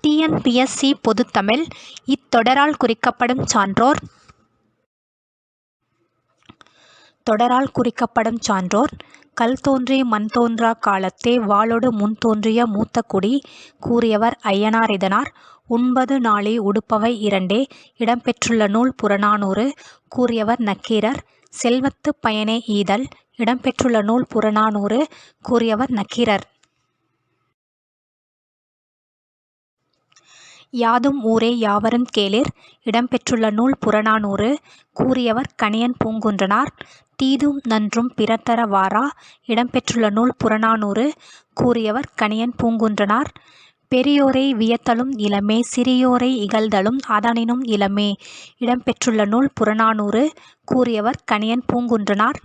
TNPSC பொதுத்தமிழ் இத்தொடரால் குறிக்கப்படும் சான்றோர். தொடரால் குறிக்கப்படும் சான்றோர் கல் தோன்றி மண் தோன்றா காலத்தே வாளோடு முன் தோன்றிய மூத்த குடி கூறியவர் ஐயனார் இதனார் உண்பது நாளே உடுப்பவை இரண்டே இடம்பெற்றுள்ள நூல் புறநானூறு கூறியவர் நக்கீரர். செல்வத்து பயனே ஈதல் இடம்பெற்றுள்ள நூல் புறநானூறு கூறியவர் நக்கீரர். யாதும் ஊரே யாவரும் கேளிர். இடம்பெற்றுள்ள நூல் புறநானூறு. கூறியவர் கணியன் பூங்குன்றனார். தீதும் நன்றும் பிறத்தர வாரா. இடம்பெற்றுள்ள நூல் புறநானூறு. கூறியவர் கணியன் பூங்குன்றனார். பெரியோரை வியத்தலும் இளமே சிறியோரை இகழ்தலும் அதனினும் இளமே. இடம்பெற்றுள்ள நூல் புறநானூறு. கூறியவர் கணியன் பூங்குன்றனார்.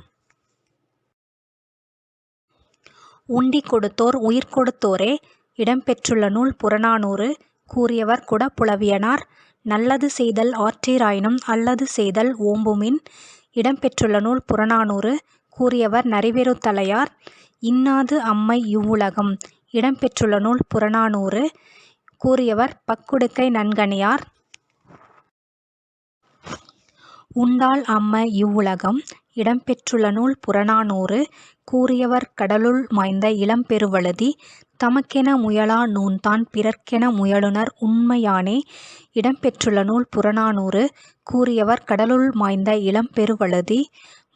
உண்டி கொடுத்தோர் உயிர் கொடுத்தோரே இடம்பெற்றுள்ள நூல் புறநானூறு. கூறியவர் குடப்புலவியனார் நல்லது செய்தல் ஆற்றீராயினும் அல்லது செய்தல் ஓம்புமின் இடம்பெற்றுள்ள நூல் புறநானூறு கூறியவர் நரிவெருத்தலையார் இன்னாது அம்மை இவ்வுலகம் இடம்பெற்றுள்ள நூல் புறநானூறு கூறியவர் பக்குடுக்கை நன்கணியார். உண்டாள் அம்ம இவ்வுலகம் இடம்பெற்றுள்ள நூல் புறநானூறு கூறியவர் கடலுள் மாய்ந்த இளம்பெருவழுதி தமக்கென முயலா நூன்தான் பிறர்க்கென முயலுனர் உண்மையானே இடம்பெற்றுள்ள நூல் புறநானூறு கூறியவர் கடலுள் மாய்ந்த இளம்பெருவழுதி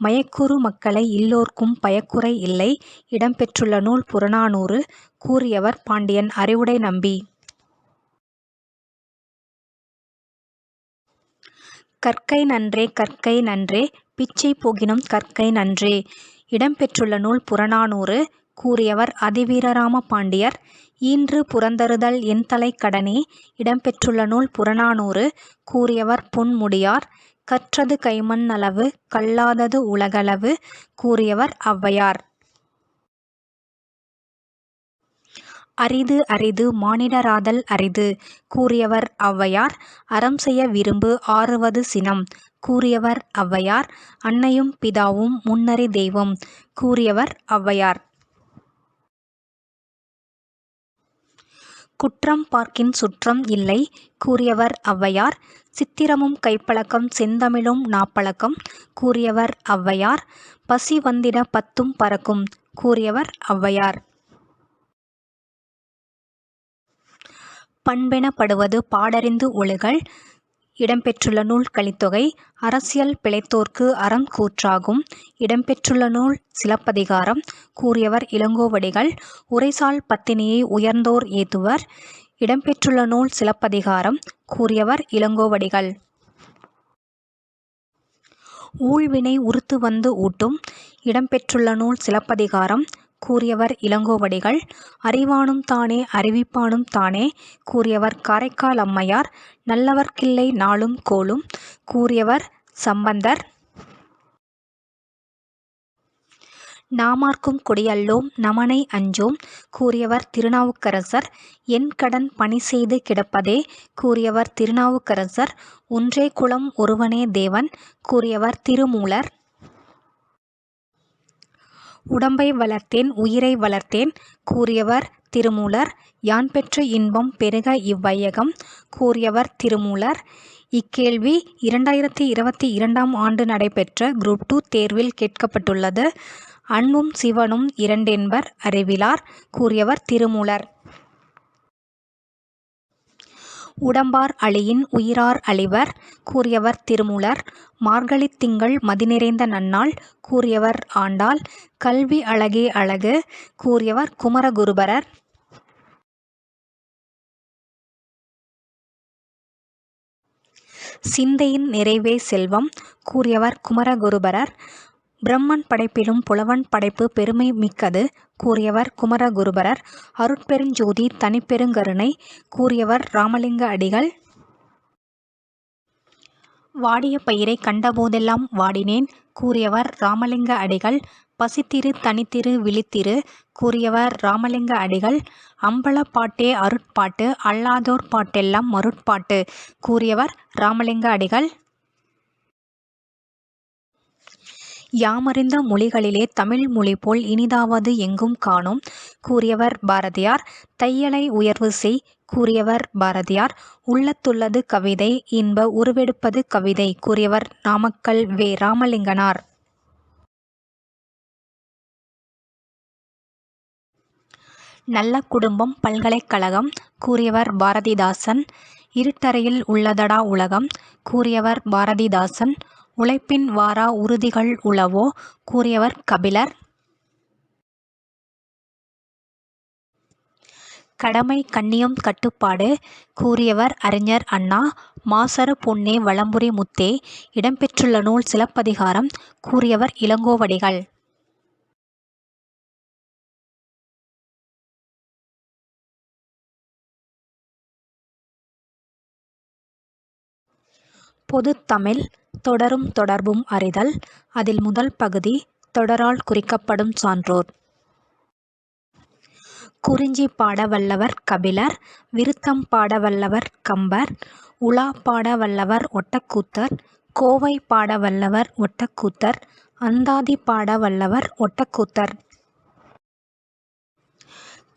மயக்குறு மக்களை இல்லோர்க்கும் பயக்குறை இல்லை இடம்பெற்றுள்ள நூல் புறநானூறு கூறியவர் பாண்டியன் அறிவுடை நம்பி. கற்கை நன்றே கற்கை நன்றே. பிச்சை போகினும் கற்கை நன்றே. இடம்பெற்றுள்ள நூல் புறநானூறு. கூறியவர் அதிவீரராம பாண்டியர். ஈன்று புறந்தருதல் என் தலை கடனே. இடம்பெற்றுள்ள நூல் புறநானூறு. கூறியவர் பொன்முடியார். கற்றது கைமண் அளவு கல்லாதது உலகளவு. கூறியவர் ஔவையார். அரிது அரிது மானிடராதல் அரிது. கூறியவர் ஔவையார் அறம் செய்ய விரும்பு ஆறுவது சினம். கூறியவர் ஔவையார் அன்னையும் பிதாவும் முன்னறி தெய்வம். கூறியவர் ஔவையார். குற்றம் பார்க்கின் சுற்றம் இல்லை. கூறியவர் ஔவையார் சித்திரமும் கைப்பழக்கம் செந்தமிழும் நாப்பழக்கம். கூறியவர் ஔவையார் பசி வந்திட பத்தும் பறக்கும். கூறியவர் ஔவையார். பண்பெனப்படுவது பாடறிந்து ஒழுகல். இடம்பெற்றுள்ள நூல் கலித்தொகை அரசியல் பிழைத்தோர்க்கு அறம் கூற்றாகும். இடம்பெற்றுள்ள நூல் சிலப்பதிகாரம். கூறியவர் இளங்கோவடிகள். உரைசால் பத்தினியை உயர்ந்தோர் ஏத்துவர் இடம்பெற்றுள்ள நூல் சிலப்பதிகாரம். கூறியவர் இளங்கோவடிகள். ஊழ்வினை உறுத்து வந்து ஊட்டும். இடம்பெற்றுள்ள நூல் சிலப்பதிகாரம். கூறியவர் இளங்கோவடிகள் அறிவானும் தானே அறிவிப்பானும் தானே கூறியவர் காரைக்கால் அம்மையார் நல்லவர்க்கில்லை நாளும் கோலும் கூறியவர் சம்பந்தர். நாமார்க்கும் கொடியல்லோம் நமனை அஞ்சோம் கூறியவர் திருநாவுக்கரசர் என் கடன் பணி செய்து கிடப்பதே கூறியவர் திருநாவுக்கரசர் ஒன்றே குலம் ஒருவனே தேவன் கூறியவர் திருமூலர். உடம்பை வளர்த்தேன் உயிரை வளர்த்தேன் கூறியவர் திருமூலர். யான் பெற்ற இன்பம் பெருக இவ்வையகம் கூறியவர் திருமூலர். இக்கேள்வி இரண்டாயிரத்தி இருபத்தி இரண்டாம் ஆண்டு நடைபெற்ற குரூப் டூ தேர்வில் கேட்கப்பட்டுள்ளது. அன்பும் சிவனும் இரண்டென்பர் அறிவிலார் கூறியவர் திருமூலர். உடம்பார் அழியின் உயிரார் அழிவர் கூறியவர் திருமூலர். மார்கழித் திங்கள் மதிநிறைந்த நன்னாள் கூறியவர் ஆண்டாள். கல்வி அழகே அழகு கூறியவர் குமரகுருபரர். சிந்தையின் நிறைவே செல்வம் கூறியவர் குமரகுருபரர். பிரம்மன் படைப்பிலும் புலவன் படைப்பு பெருமை மிக்கது கூறியவர் குமரகுருபரர். அருட்பெருஞ்சோதி தனிப்பெருங்கருணை கூறியவர் ராமலிங்க அடிகள். வாடிய பயிரை கண்டபோதெல்லாம் வாடினேன் கூறியவர் ராமலிங்க அடிகள். பசித்திரு தனித்திரு விழித்திரு கூறியவர் ராமலிங்க அடிகள். அம்பலப்பாட்டே அருட்பாட்டு அல்லாதோர் பாட்டெல்லாம் மருட்பாட்டு கூறியவர் ராமலிங்க அடிகள். யாமறிந்த மொழிகளிலே தமிழ் மொழி போல் இனிதாவது எங்கும் காணோம். கூறியவர் பாரதியார். தையலை உயர்வு செய் கூறியவர் பாரதியார். உள்ளத்துள்ளது கவிதை இன்ப உருவெடுப்பது கவிதை கூறியவர் நாமக்கல் வே. ராமலிங்கனார். நல்ல குடும்பம் பல்கலைக்கழகம் கூறியவர் பாரதிதாசன். இருட்டறையில் உள்ளதடா உலகம் கூறியவர் பாரதிதாசன். உழைப்பின் வாரா உறுதிகள் உளவோ? கூறியவர் கபிலர். கடமை கண்ணியம் கட்டுப்பாடு கூறியவர் அறிஞர் அண்ணா. மாசர பொன்னே வலம்புரி முத்தே இடம்பெற்றுள்ள நூல் சிலப்பதிகாரம் கூறியவர் இளங்கோவடிகள். பொதுத்தமிழ் தொடரும் தொடர்பும் அறிதல். அதில் முதல் பகுதி தொடரால் குறிக்கப்படும் சான்றோர். குறிஞ்சி பாட வல்லவர் கபிலர் விருத்தம் பாட வல்லவர் கம்பர் உலா பாட வல்லவர் ஒட்டக்கூத்தர் கோவை பாட வல்லவர் ஒட்டக்கூத்தர் அந்தாதி பாட வல்லவர் ஒட்டக்கூத்தர்.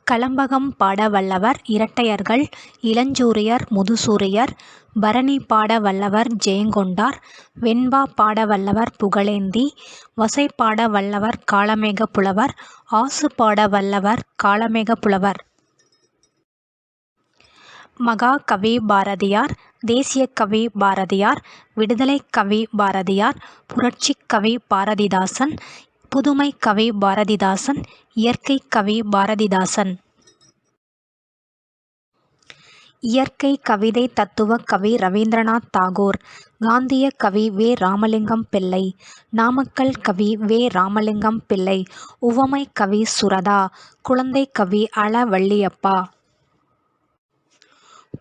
கலம்பகம் பாட வல்லவர் இரட்டையர்கள் இளஞ்சூரியர் முதுசூரியர் பரணி பாட வல்லவர் ஜெயங்கொண்டார் வெண்பா பாட வல்லவர் புகழேந்தி வசை பாட வல்லவர் காளமேக புலவர் ஆசு பாட வல்லவர் காளமேக புலவர். மகாகவி பாரதியார் தேசிய கவி பாரதியார் விடுதலை கவி பாரதியார் புரட்சிக் கவி பாரதிதாசன் புதுமை கவி பாரதிதாசன் இயற்கை கவி பாரதிதாசன். இயற்கை கவிதை தத்துவ கவி ரவீந்திரநாத் தாகூர் காந்திய கவி வே. ராமலிங்கம் பிள்ளை நாமக்கல் கவி வே. ராமலிங்கம் பிள்ளை உவமை கவி சுரதா குழந்தை கவி அள வள்ளியப்பா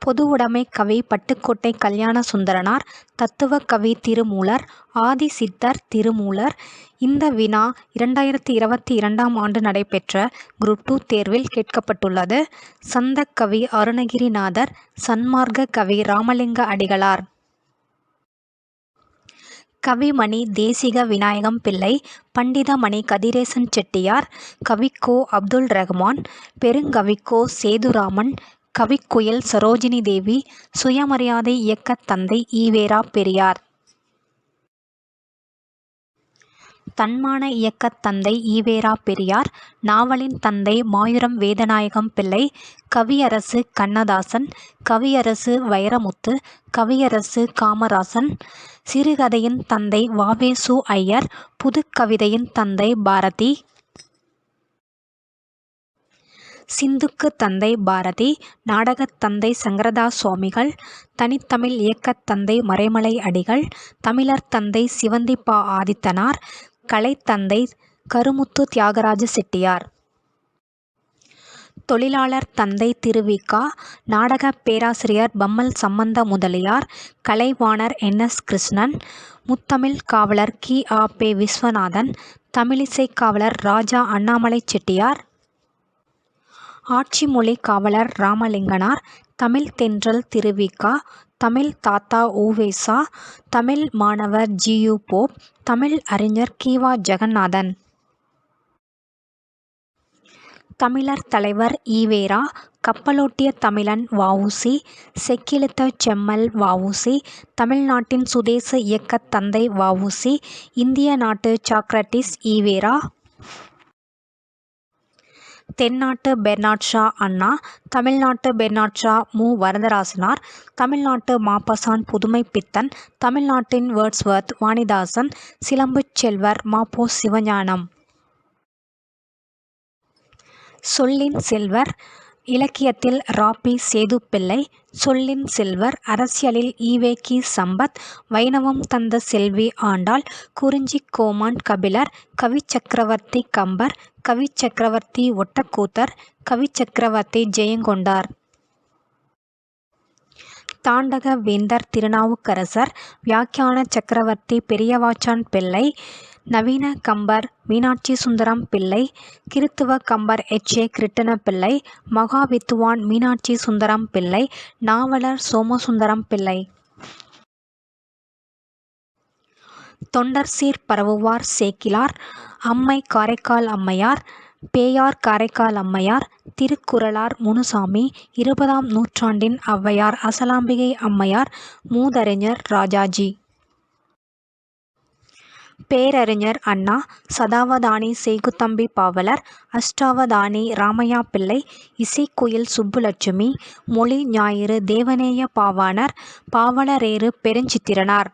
பொதுவுடைமை கவி பட்டுக்கோட்டை கல்யாண சுந்தரனார் தத்துவ கவி திருமூலர் ஆதி சித்தர் திருமூலர். இந்த வினா இரண்டாயிரத்தி இருபத்தி இரண்டாம் ஆண்டு நடைபெற்ற குரூப் டூ தேர்வில் கேட்கப்பட்டுள்ளது. சந்த கவி அருணகிரிநாதர் சன்மார்க்க கவி ராமலிங்க அடிகளார். கவிமணி தேசிக விநாயகம் பிள்ளை பண்டிதமணி கதிரேசன் செட்டியார் கவிக்கோ அப்துல் ரஹ்மான் பெருங்கவிக்கோ சேதுராமன் கவிக்குயில் சரோஜினி தேவி சுயமரியாதை இயக்க தந்தை ஈவேரா பெரியார். தன்மான இயக்க தந்தை ஈவேரா பெரியார் நாவலின் தந்தை மாயூரம் வேதநாயகம் பிள்ளை கவியரசு கண்ணதாசன் கவியரசு வைரமுத்து கவியரசு காமராசன் சிறுகதையின் தந்தை வாவேசு ஐயர் புதுக்கவிதையின் தந்தை பாரதி சிந்துக்கு தந்தை பாரதி நாடகத் தந்தை சங்கரதாஸ் சுவாமிகள் தனித்தமிழ் இயக்கத் தந்தை மறைமலை அடிகள் தமிழர் தந்தை சிவந்தி பா ஆதித்தனார் கலைத்தந்தை கருமுத்து தியாகராஜ செட்டியார். தொழிலாளர் தந்தை திருவிக்கா நாடக பேராசிரியர் பம்மல் சம்பந்த முதலியார் கலைவாணர் என். எஸ். கிருஷ்ணன் முத்தமிழ் காவலர் கி. ஆ. பே. விஸ்வநாதன் தமிழிசை காவலர் ராஜா அண்ணாமலை செட்டியார் ஆட்சி மொழி காவலர் ராமலிங்கனார் தமிழ் தென்றல் திருவிக்கா தமிழ் தாத்தா ஊவேசா தமிழ் மாணவர் ஜியு போப் தமிழ் அறிஞர் கீவா ஜெகநாதன். தமிழர் தலைவர் ஈவேரா கப்பலோட்டிய தமிழன் வவுசி செக்கிழுத்த செம்மல் வவுசி தமிழ்நாட்டின் சுதேச இயக்கத் தந்தை வவுசி இந்திய நாட்டு சாக்ரட்டிஸ் ஈவேரா. தென்னாட்டு பெர்னாட் ஷா அண்ணா தமிழ்நாட்டு பெர்னாட் ஷா மு. வரதராசனார் தமிழ்நாட்டு மாப்பசான் புதுமைப்பித்தன் தமிழ்நாட்டின் வேர்ட்ஸ்வர்த் வாணிதாசன் சிலம்புச் செல்வர் மாப்போ சிவஞானம். சொல்லின் செல்வர் இலக்கியத்தில் ராபி சேதுப்பிள்ளை சொல்லின் செல்வர் அரசியலில் ஈவேகி சம்பத் வைணவம் தந்த செல்வி ஆண்டாள் குறிஞ்சி கோமான் கபிலர் கவிச்சக்கரவர்த்தி கம்பர் கவிச்சக்கரவர்த்தி ஒட்டக்கூத்தர் கவிச்சக்கரவர்த்தி ஜெயங்கொண்டார். தாண்டக வேந்தர் திருநாவுக்கரசர் வியாக்கியான சக்கரவர்த்தி பெரியவாச்சான் பிள்ளை நவீன கம்பர் மீனாட்சி சுந்தரம் பிள்ளை கிறித்துவ கம்பர் எச். ஏ. கிருட்டன பிள்ளை மகாவித்துவான் மீனாட்சி சுந்தரம் பிள்ளை நாவலர் சோமசுந்தரம் பிள்ளை. தொண்டர்சீர் பரவுவார் சேக்கிலார் அம்மை காரைக்கால் அம்மையார் பேயார் காரைக்கால் அம்மையார் திருக்குறளார் முனுசாமி இருபதாம் நூற்றாண்டின் ஔவையார் அசலாம்பிகை அம்மையார் மூதறிஞர் ராஜாஜி. பேரறிஞர் அண்ணா சதாவதானி சேகுத்தம்பி பாவலர் அஷ்டாவதானி ராமையா பிள்ளை இசைக்குயில் சுப்புலட்சுமி மொழி ஞாயிறு தேவநேய பாவாணர் பாவலரேறு பெருஞ்சித்திரனார்.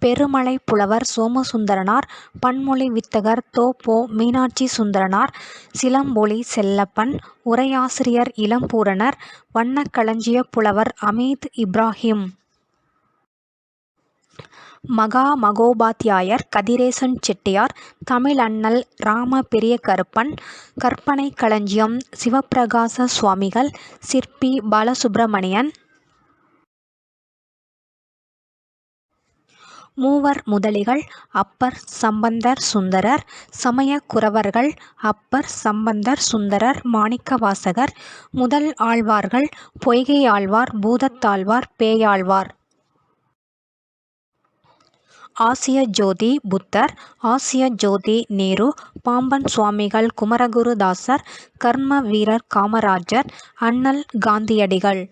பெருமலை புலவர் சோமசுந்தரனார் பன்மொழி வித்தகர் தோப்போ மீனாட்சி சுந்தரனார் சிலம்பொலி செல்லப்பன் உரையாசிரியர் இளம்பூரணர் வண்ணக்களஞ்சிய புலவர் அமீத் இப்ராஹிம். மகாமகோபாத்தியாயர் கதிரேசன் செட்டியார் தமிழண்ணல் இராம பெரியகருப்பன் கற்பனைக் களஞ்சியம் சிவப்பிரகாச சுவாமிகள் சிற்பி பாலசுப்பிரமணியன் மூவர் முதலிகள் அப்பர் சம்பந்தர் சுந்தரர் சமயக் குரவர்கள் அப்பர் சம்பந்தர் சுந்தரர் மாணிக்கவாசகர் முதல் ஆழ்வார்கள் பொய்கை ஆழ்வார் பூதத்தாழ்வார் பேயாழ்வார். ஆசிய ஜோதி புத்தர் ஆசிய ஜோதி நேரு பாம்பன் சுவாமிகள் குமரகுருதாசர் கர்ம வீரர் காமராஜர் அண்ணல் காந்தியடிகள்.